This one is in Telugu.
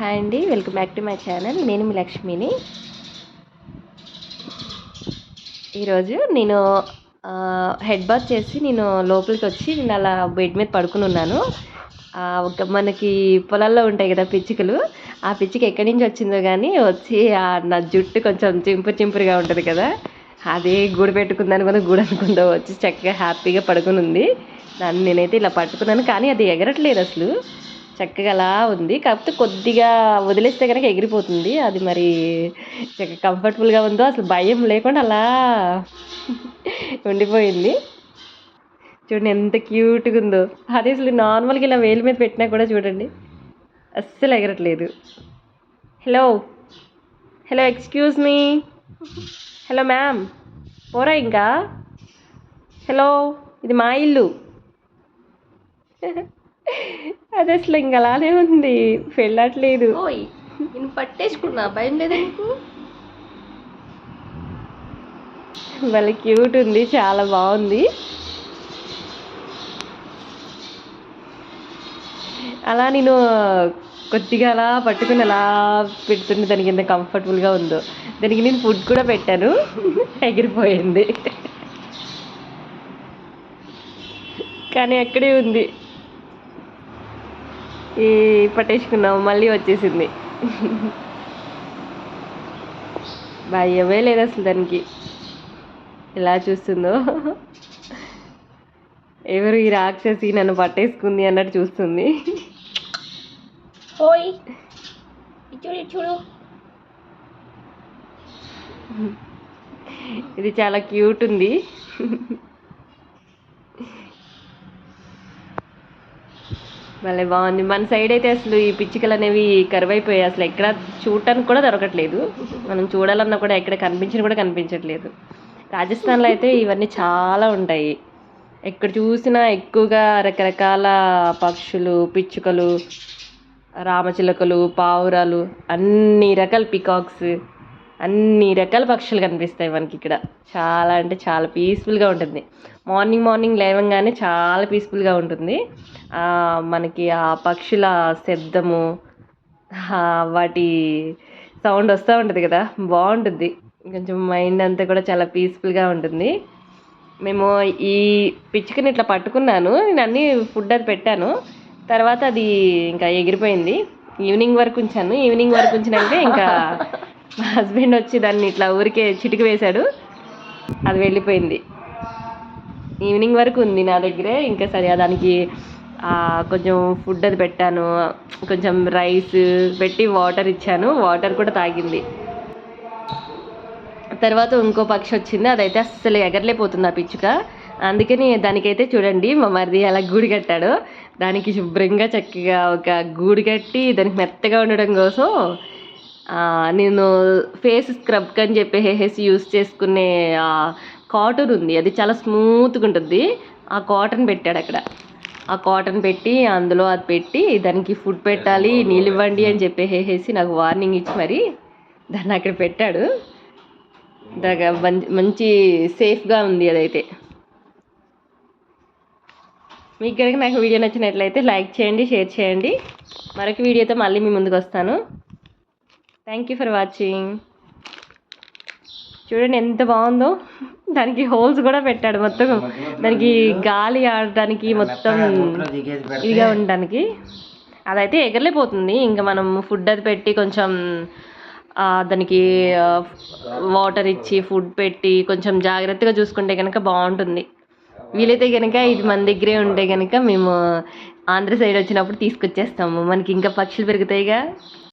హాయ్ అండి welcome back to my channel. నేను మీ లక్ష్మిని. ఈరోజు నేను హెడ్ బాత్ చేసి నేను లోపలికి వచ్చి నేను అలా బెడ్ మీద పడుకుని ఉన్నాను. ఒక మనకి పొలాల్లో ఉంటాయి కదా పిచ్చుకలు ఆ పిచ్చుక ఎక్కడి నుంచి వచ్చిందో కానీ వచ్చి ఆ నా జుట్టు కొంచెం చింపురు చింపురుగా ఉంటుంది కదా. అదే గూడు పెట్టుకుందని కూడా గూడు అనుకుందో. వచ్చి చక్కగా హ్యాపీగా పడుకుని ఉంది దాన్ని నేనైతే ఇలా పట్టుకున్నాను కానీ అది ఎగరట్లేదు అసలు. చక్కగా అలా ఉంది. కాకపోతే కొద్దిగా వదిలేస్తే కనుక ఎగిరిపోతుంది. అది మరి చక్కగా కంఫర్టబుల్గా ఉందో అసలు భయం లేకుండా అలా ఉండిపోయింది. చూడండి ఎంత క్యూట్గా ఉందో. అది అసలు నార్మల్గా ఇలా వేలు మీద పెట్టినా కూడా చూడండి అస్సలు ఎగరట్లేదు. Hello hello excuse me hello ma'am పోరా ఇంకా? హలో ఇది మా ఇల్లు. అది అసలు ఇంక అలానే ఉంది. వెళ్ళట్లేదు. ఓయ్ నేను పట్టేసుకున్నా. భయం లేదా నీకు? వాళ్ళ క్యూట్ ఉంది. చాలా బాగుంది. అలా నేను కొద్దిగా అలా పట్టుకుని అలా పెడుతుంటే దానికి ఎంత కంఫర్టబుల్గా ఉందో. దానికి నేను ఫుడ్ కూడా పెట్టాను. ఎగిరిపోయింది. కానీ అక్కడే ఉంది. ఈ పట్టేసుకున్నాము మళ్ళీ వచ్చేసింది. భయమే లేదు అసలు దానికి. ఎలా చూస్తుందో. ఎవరు ఈ రాక్షసి నన్ను పట్టేసుకుంది అన్నట్టు చూస్తుంది. ఓయ్ చూడు చూడు ఇది చాలా క్యూట్ ఉంది. భలే బాగుంది. మన సైడ్ అయితే అసలు ఈ పిచ్చుకలు అనేవి కరువైపోయాయి. అసలు ఎక్కడ చూడటానికి కూడా దొరకట్లేదు. మనం చూడాలన్నా కూడా ఎక్కడ కనిపించిన కూడా కనిపించట్లేదు. రాజస్థాన్లో అయితే ఇవన్నీ చాలా ఉంటాయి. ఎక్కడ చూసినా ఎక్కువగా రకరకాల పక్షులు పిచ్చుకలు రామచిలుకలు పావురాలు అన్ని రకాల పికాక్స్ అన్ని రకాల పక్షులు కనిపిస్తాయి మనకి ఇక్కడ. చాలా అంటే చాలా పీస్ఫుల్గా ఉంటుంది. మార్నింగ్ మార్నింగ్ లేవగానే చాలా పీస్ఫుల్గా ఉంటుంది. ఆ, మనకి ఆ పక్షుల శబ్దము వాటి సౌండ్ వస్తూ ఉంటుంది కదా బాగుంటుంది. కొంచెం మైండ్ అంతా కూడా చాలా పీస్ఫుల్గా ఉంటుంది. మేము ఈ పిచ్చుకని ఇట్లా పట్టుకున్నాను. నేను అన్నీ ఫుడ్ అది పెట్టాను. తర్వాత అది ఇంకా ఎగిరిపోయింది. ఈవినింగ్ వరకు ఉంచాను. ఈవినింగ్ వరకు ఉంచినాక ఇంకా మా హస్బెండ్ వచ్చి దాన్ని ఇట్లా ఊరికే చిటికి వేశాడు. అది వెళ్ళిపోయింది. ఈవినింగ్ వరకు ఉంది నా దగ్గరే. ఇంకా సరే దానికి కొంచెం ఫుడ్ అది పెట్టాను. కొంచెం రైస్ పెట్టి వాటర్ ఇచ్చాను. వాటర్ కూడా తాగింది. తర్వాత ఇంకో పక్షి వచ్చింది. అదైతే అస్సలు ఎగరలేకపోతుంది ఆ పిచ్చుక. అందుకని దానికైతే చూడండి మా మరిది అలా గూడు కట్టాడు. దానికి శుభ్రంగా చక్కగా ఒక గూడు కట్టి దానికి మెత్తగా ఉండడం కోసం నేను ఫేస్ స్క్రబ్ అని చెప్పేసి యూస్ చేసుకునే కాటన్ ఉంది. అది చాలా స్మూత్గా ఉంటుంది. ఆ కాటన్ పెట్టాడు అక్కడ. ఆ కాటన్ పెట్టి అందులో అది పెట్టి దానికి ఫుడ్ పెట్టాలి నీళ్ళు ఇవ్వండి అని చెప్పేసి నాకు వార్నింగ్ ఇచ్చి మరి దాన్ని అక్కడ పెట్టాడు. దాకా మంచి మంచి సేఫ్గా ఉంది అదైతే. మీకు కనుక నాకు వీడియో నచ్చినట్లయితే లైక్ చేయండి షేర్ చేయండి. మరొక వీడియోతో మళ్ళీ మీ ముందుకు వస్తాను. Thank you for watching. చూడండి ఎంత బాగుందో. దానికి హోల్స్ కూడా పెట్టాడు మొత్తం. దానికి గాలి ఆడటానికి మొత్తం ఇదిగా ఉండడానికి అదైతే ఎగరలేపోతుంది ఇంకా మనం ఫుడ్ అది పెట్టి కొంచెం దానికి వాటర్ ఇచ్చి ఫుడ్ పెట్టి కొంచెం జాగ్రత్తగా చూసుకుంటే కనుక బాగుంటుంది. వీలైతే కనుక ఇది మన దగ్గరే ఉంటే కనుక మేము ఆంధ్ర సైడ్ వచ్చినప్పుడు తీసుకొచ్చేస్తాము. మనకి ఇంకా పక్షులు పెరుగుతాయిగా.